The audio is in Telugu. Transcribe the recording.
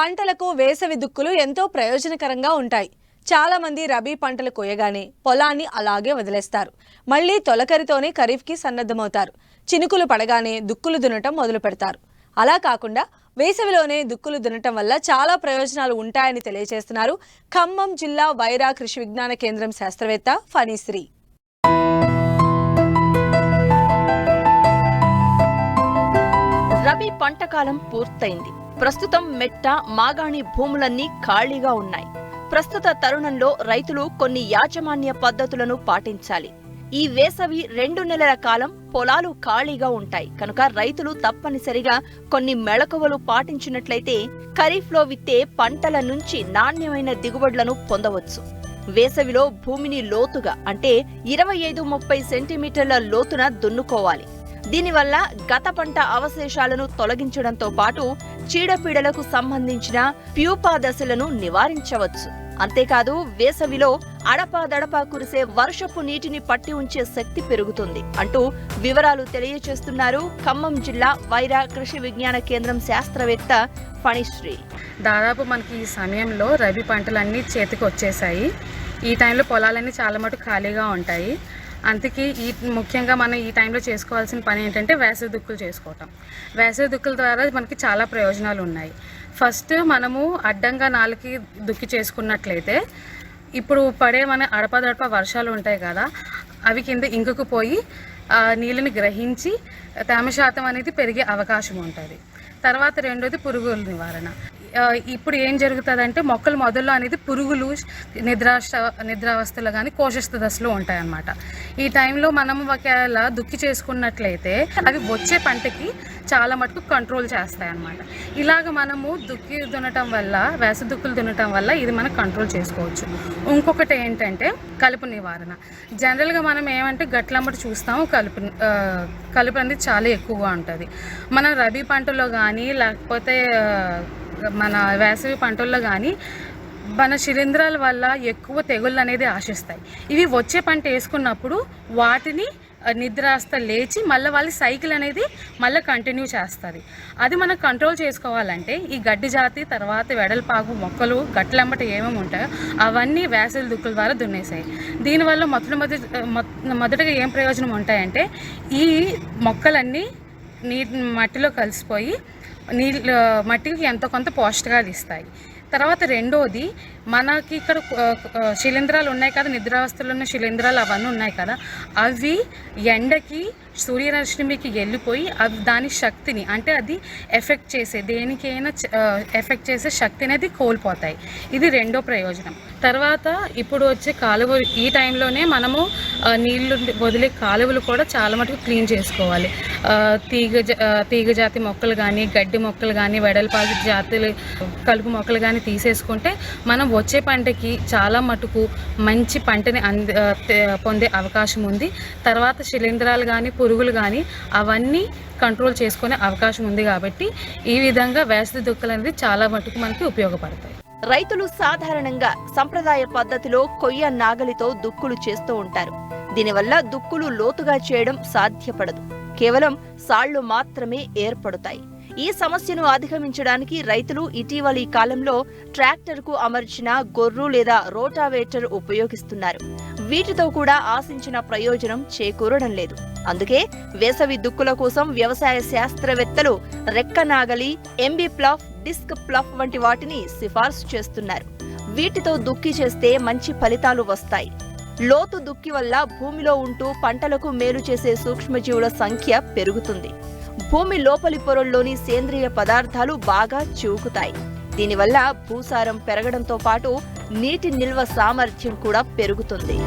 పంటలకు వేసవి దుక్కులు ఎంతో ప్రయోజనకరంగా ఉంటాయి. చాలామంది రబీ పంటలు కోయగానే పొలాన్ని అలాగే వదిలేస్తారు. మళ్ళీ తొలకరితోనే ఖరీఫ్కి సన్నద్ధమవుతారు. చినుకులు పడగానే దుక్కులు దున్నటం మొదలు పెడతారు. అలా కాకుండా వేసవిలోనే దుక్కులు దున్నటం వల్ల చాలా ప్రయోజనాలు ఉంటాయని తెలియజేస్తున్నారు ఖమ్మం జిల్లా వైరా కృషి విజ్ఞాన కేంద్రం శాస్త్రవేత్త ఫణిశ్రీ. పంటకాలం పూర్తయింది. ప్రస్తుతం మెట్ట మాగాణి భూములన్నీ ఖాళీగా ఉన్నాయి. ప్రస్తుత తరుణంలో రైతులు కొన్ని యాజమాన్య పద్ధతులను పాటించాలి. ఈ వేసవి రెండు నెలల కాలం పొలాలు ఖాళీగా ఉంటాయి. కనుక రైతులు తప్పనిసరిగా కొన్ని మెళకువలు పాటించినట్లయితే ఖరీఫ్లో విత్తే పంటల నుంచి నాణ్యమైన దిగుబడులను పొందవచ్చు. వేసవిలో భూమిని లోతుగా అంటే ఇరవై ఐదు ముప్పై సెంటీమీటర్ల లోతున దున్నుకోవాలి. దీనివల్ల గత పంట అవశేషాలను తొలగించడంతో పాటు చీడపీడలకు సంబంధించిన ప్యూపా దశలను నివారించవచ్చు. అంతేకాదు వేసవిలో అడపాదడపా కురిసే వర్షపు నీటిని పట్టి ఉంచే శక్తి పెరుగుతుంది అంటూ వివరాలు తెలియజేస్తున్నారు ఖమ్మం జిల్లా వైరా కృషి విజ్ఞాన కేంద్రం శాస్త్రవేత్త ఫణిశ్రీ. దాదాపు మనకి ఈ సమయంలో రబీ పంటలన్నీ చేతికి వచ్చేసాయి ఈ టైంలో పొలాలన్నీ చాలా మటుకు ఖాళీగా ఉంటాయి. అందుకే ఈ ముఖ్యంగా మనం ఈ టైంలో చేసుకోవాల్సిన పని ఏంటంటే వేసవి దుక్కులు చేసుకోవటం. వేసవి దుక్కుల ద్వారా మనకి చాలా ప్రయోజనాలు ఉన్నాయి. ఫస్ట్ మనము అడ్డంగా నాలుగు దుక్కి చేసుకున్నట్లయితే ఇప్పుడు పడే మన అడపదడప వర్షాలు ఉంటాయి కదా అవి కింద ఇంకుకుపోయి నీళ్ళని గ్రహించి తేమ శాతం అనేది పెరిగే అవకాశం ఉంటుంది. తర్వాత రెండోది పురుగుల నివారణ. ఇప్పుడు ఏం జరుగుతుందంటే మొక్కలు మొదల్లో అనేది పురుగులు నిద్రాశ నిద్రావస్థలో కానీ కోశస్థ దశలో ఉంటాయన్నమాట. ఈ టైంలో మనం ఒకవేళ దుక్కి చేసుకున్నట్లయితే అవి వచ్చే పంటకి చాలా మటుకు కంట్రోల్ చేస్తాయి అన్నమాట ఇలాగ మనము దుక్కి దున్నటం వల్ల వేస దుక్కులు దున్నటం వల్ల ఇది మనం కంట్రోల్ చేసుకోవచ్చు. ఇంకొకటి ఏంటంటే కలుపు నివారణ. జనరల్గా మనం ఏమంటే గట్లమ్మటి చూస్తాము కలుపు కలుపు అనేది చాలా ఎక్కువగా ఉంటుంది. మనం రబీ పంటలో కానీ లేకపోతే మన వేసవి పంటల్లో కానీ మన శిలీంధ్రాల వల్ల ఎక్కువ తెగుళ్ళు అనేది ఆశిస్తాయి. ఇవి వచ్చే పంట వేసుకున్నప్పుడు వాటిని నిద్రాస్త లేచి మళ్ళీ వాళ్ళ సైకిల్ అనేది మళ్ళీ కంటిన్యూ చేస్తుంది. అది మనం కంట్రోల్ చేసుకోవాలంటే ఈ గడ్డి జాతి తర్వాత వెడల్పాకు మొక్కలు గట్లెంబట ఏమేమి ఉంటాయో అవన్నీ వేసవి దుక్కుల ద్వారా దున్నేసాయి. దీనివల్ల మొదటి మొదటి మొదటగా ఏం ప్రయోజనం ఉంటాయంటే ఈ మొక్కలన్నీ నీటి మట్టిలో కలిసిపోయి నీళ్ళు మట్టికి ఎంతో కొంత పోషకాలు ఇస్తాయి. తర్వాత రెండోది మనకి ఇక్కడ శిలీంధ్రాలు ఉన్నాయి కదా నిద్రావస్థలో ఉన్న శిలీంధ్రాలు అవన్నీ ఉన్నాయి కదా అవి ఎండకి సూర్యరశ్మికి వెళ్ళిపోయి అవి దాని శక్తిని అంటే అది ఎఫెక్ట్ చేసే దేనికైనా ఎఫెక్ట్ చేసే శక్తి అనేది కోల్పోతాయి. ఇది రెండో ప్రయోజనం. తర్వాత ఇప్పుడు వచ్చే కాలువ ఈ టైంలోనే మనము నీళ్ళు వదిలే కాలువలు కూడా చాలా మటుకు క్లీన్ చేసుకోవాలి. తీగ జా- మొక్కలు కానీ గడ్డి మొక్కలు కానీ వెడల్పాకి జాతులు కలుపు మొక్కలు కానీ తీసేసుకుంటే మనం వచ్చే పంటకి చాలా మటుకు మంచి పంటని అంది పొందే అవకాశం ఉంది. తర్వాత శిలీంధ్రాలు కానీ పురుగులు కానీ అవన్నీ కంట్రోల్ చేసుకునే అవకాశం ఉంది కాబట్టి ఈ విధంగా వేసవి దుక్కలు అనేది చాలా మటుకు మనకి ఉపయోగపడతాయి. రైతులు సాధారణంగా సంప్రదాయ పద్ధతిలో కొయ్య నాగలితో దుక్కులు చేస్తూ ఉంటారు. దీనివల్ల దుక్కులు లోతుగా చేయడం సాధ్యపడదు. కేవలం సాళ్ళు మాత్రమే ఏర్పడతాయి. ఈ సమస్యను అధిగమించడానికి రైతులు ఇటీవలి కాలంలో ట్రాక్టర్కు అమర్చిన గొర్రు లేదా రోటావేటర్ ఉపయోగిస్తున్నారు. వీటితో కూడా ఆశించిన ప్రయోజనం చేకూరడం లేదు. అందుకే వేసవి దుక్కుల కోసం వ్యవసాయ శాస్త్రవేత్తలు రెక్క నాగలి ఎంబీ ప్లఫ్ డిస్క్ ప్లఫ్ వంటి వాటిని సిఫార్సు చేస్తున్నారు. వీటితో దుక్కి చేస్తే మంచి ఫలితాలు వస్తాయి. లోతు దుక్కి వల్ల భూమిలో ఉంటూ పంటలకు మేలు చేసే సూక్ష్మజీవుల సంఖ్య పెరుగుతుంది. భూమి లోపలి పొరల్లోని సేంద్రియ పదార్థాలు బాగా చివుకుతాయి. దీనివల్ల భూసారం పెరగడంతో పాటు నీటి నిల్వ సామర్థ్యం కూడా పెరుగుతుంది.